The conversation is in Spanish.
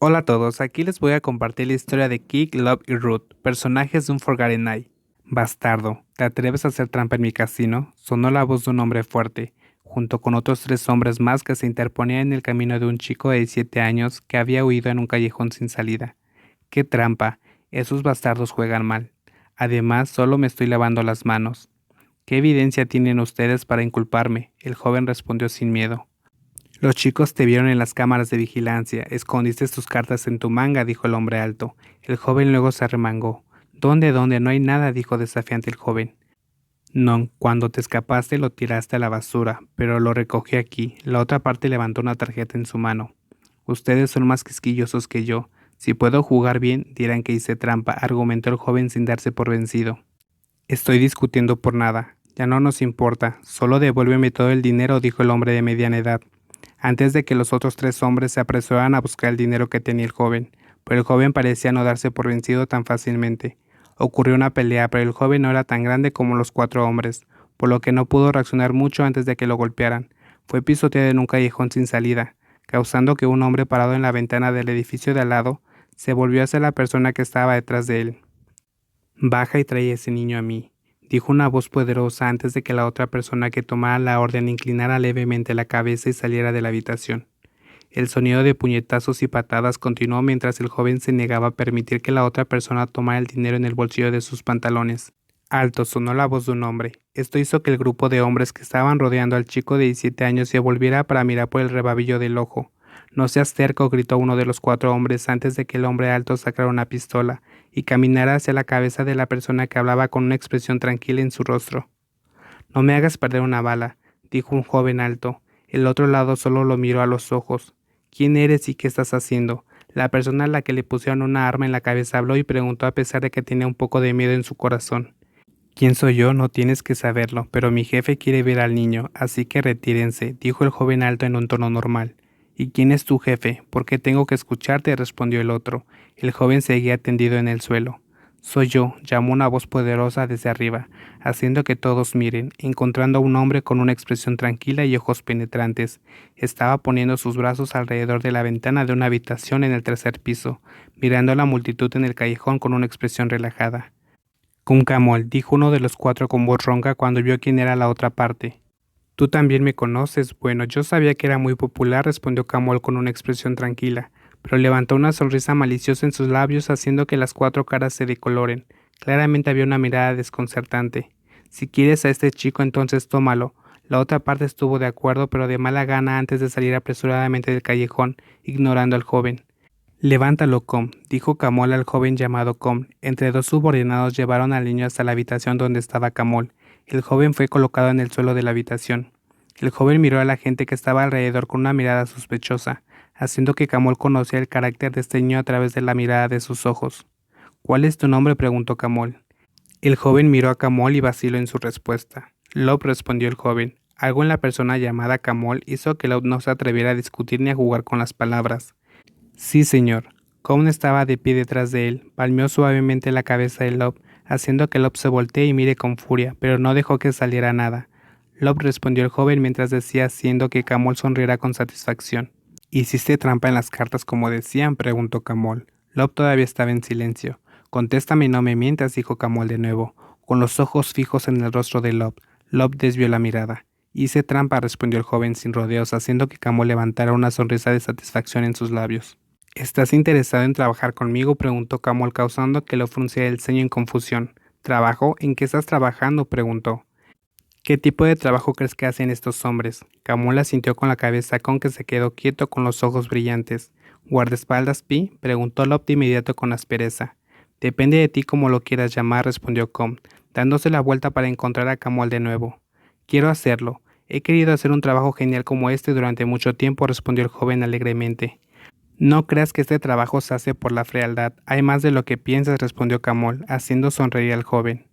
Hola a todos, aquí les voy a compartir la historia de Kik, Love y Ruth, personajes de un Forgotten Night. Bastardo, ¿te atreves a hacer trampa en mi casino? Sonó la voz de un hombre fuerte, junto con otros tres hombres más que se interponían en el camino de un chico de 17 años que había huido en un callejón sin salida. ¡Qué trampa! Esos bastardos juegan mal. Además, solo me estoy lavando las manos. ¿Qué evidencia tienen ustedes para inculparme? El joven respondió sin miedo. Los chicos te vieron en las cámaras de vigilancia. Escondiste tus cartas en tu manga, dijo el hombre alto. El joven luego se arremangó. ¿Dónde, dónde? No hay nada, dijo desafiante el joven. No, cuando te escapaste lo tiraste a la basura, pero lo recogí aquí. La otra parte levantó una tarjeta en su mano. Ustedes son más quisquillosos que yo. Si puedo jugar bien, dirán que hice trampa, argumentó el joven sin darse por vencido. Estoy discutiendo por nada. Ya no nos importa. Solo devuélveme todo el dinero, dijo el hombre de mediana edad antes de que los otros tres hombres se apresuraran a buscar el dinero que tenía el joven, pero el joven parecía no darse por vencido tan fácilmente. Ocurrió una pelea, pero el joven no era tan grande como los cuatro hombres, por lo que no pudo reaccionar mucho antes de que lo golpearan. Fue pisoteado en un callejón sin salida, causando que un hombre parado en la ventana del edificio de al lado se volvió hacia la persona que estaba detrás de él. Baja y trae ese niño a mí dijo una voz poderosa antes de que la otra persona que tomara la orden inclinara levemente la cabeza y saliera de la habitación. El sonido de puñetazos y patadas continuó mientras el joven se negaba a permitir que la otra persona tomara el dinero en el bolsillo de sus pantalones. Alto sonó la voz de un hombre. Esto hizo que el grupo de hombres que estaban rodeando al chico de 17 años se volviera para mirar por el rebabillo del ojo. No seas terco, gritó uno de los cuatro hombres antes de que el hombre alto sacara una pistola y caminara hacia la cabeza de la persona que hablaba con una expresión tranquila en su rostro. No me hagas perder una bala, dijo un joven alto. El otro lado solo lo miró a los ojos. ¿Quién eres y qué estás haciendo? La persona a la que le pusieron una arma en la cabeza habló y preguntó a pesar de que tenía un poco de miedo en su corazón. ¿Quién soy yo? No tienes que saberlo, pero mi jefe quiere ver al niño, así que retírense, dijo el joven alto en un tono normal. ¿Y quién es tu jefe? ¿Por qué tengo que escucharte? respondió el otro. El joven seguía tendido en el suelo. Soy yo, llamó una voz poderosa desde arriba, haciendo que todos miren, encontrando a un hombre con una expresión tranquila y ojos penetrantes. Estaba poniendo sus brazos alrededor de la ventana de una habitación en el tercer piso, mirando a la multitud en el callejón con una expresión relajada. Camol, dijo uno de los cuatro con voz ronca cuando vio quién era la otra parte. Tú también me conoces. Bueno, yo sabía que era muy popular, respondió Camol con una expresión tranquila, pero levantó una sonrisa maliciosa en sus labios haciendo que las cuatro caras se decoloren. Claramente había una mirada desconcertante. Si quieres a este chico, entonces tómalo. La otra parte estuvo de acuerdo, pero de mala gana antes de salir apresuradamente del callejón, ignorando al joven. Levántalo, Com, dijo Camol al joven llamado Com. Entre dos subordinados llevaron al niño hasta la habitación donde estaba Camol. El joven fue colocado en el suelo de la habitación. El joven miró a la gente que estaba alrededor con una mirada sospechosa, haciendo que Camol conociera el carácter de este niño a través de la mirada de sus ojos. ¿Cuál es tu nombre? preguntó Camol. El joven miró a Camol y vaciló en su respuesta. Lob respondió el joven. Algo en la persona llamada Camol hizo que Lob no se atreviera a discutir ni a jugar con las palabras. Sí, señor. Cohn estaba de pie detrás de él, palmeó suavemente la cabeza de Lob haciendo que Lob se voltee y mire con furia, pero no dejó que saliera nada. Lob respondió el joven mientras decía haciendo que Camol sonriera con satisfacción. ¿Hiciste trampa en las cartas como decían? preguntó Camol. Lob todavía estaba en silencio. Contéstame y no me mientas, dijo Camol de nuevo, con los ojos fijos en el rostro de Lob. Lob desvió la mirada. Hice trampa, respondió el joven sin rodeos, haciendo que Camol levantara una sonrisa de satisfacción en sus labios. ¿Estás interesado en trabajar conmigo? preguntó Camol, causando que lo frunciera el ceño en confusión. ¿Trabajo? ¿En qué estás trabajando? preguntó. ¿Qué tipo de trabajo crees que hacen estos hombres? Camol sintió con la cabeza con que se quedó quieto con los ojos brillantes. ¿Guardaespaldas Pi? preguntó Lop de inmediato con aspereza. Depende de ti como lo quieras llamar, respondió Com, dándose la vuelta para encontrar a Camol de nuevo. Quiero hacerlo. He querido hacer un trabajo genial como este durante mucho tiempo, respondió el joven alegremente. No creas que este trabajo se hace por la frialdad. Hay más de lo que piensas, respondió Camol, haciendo sonreír al joven.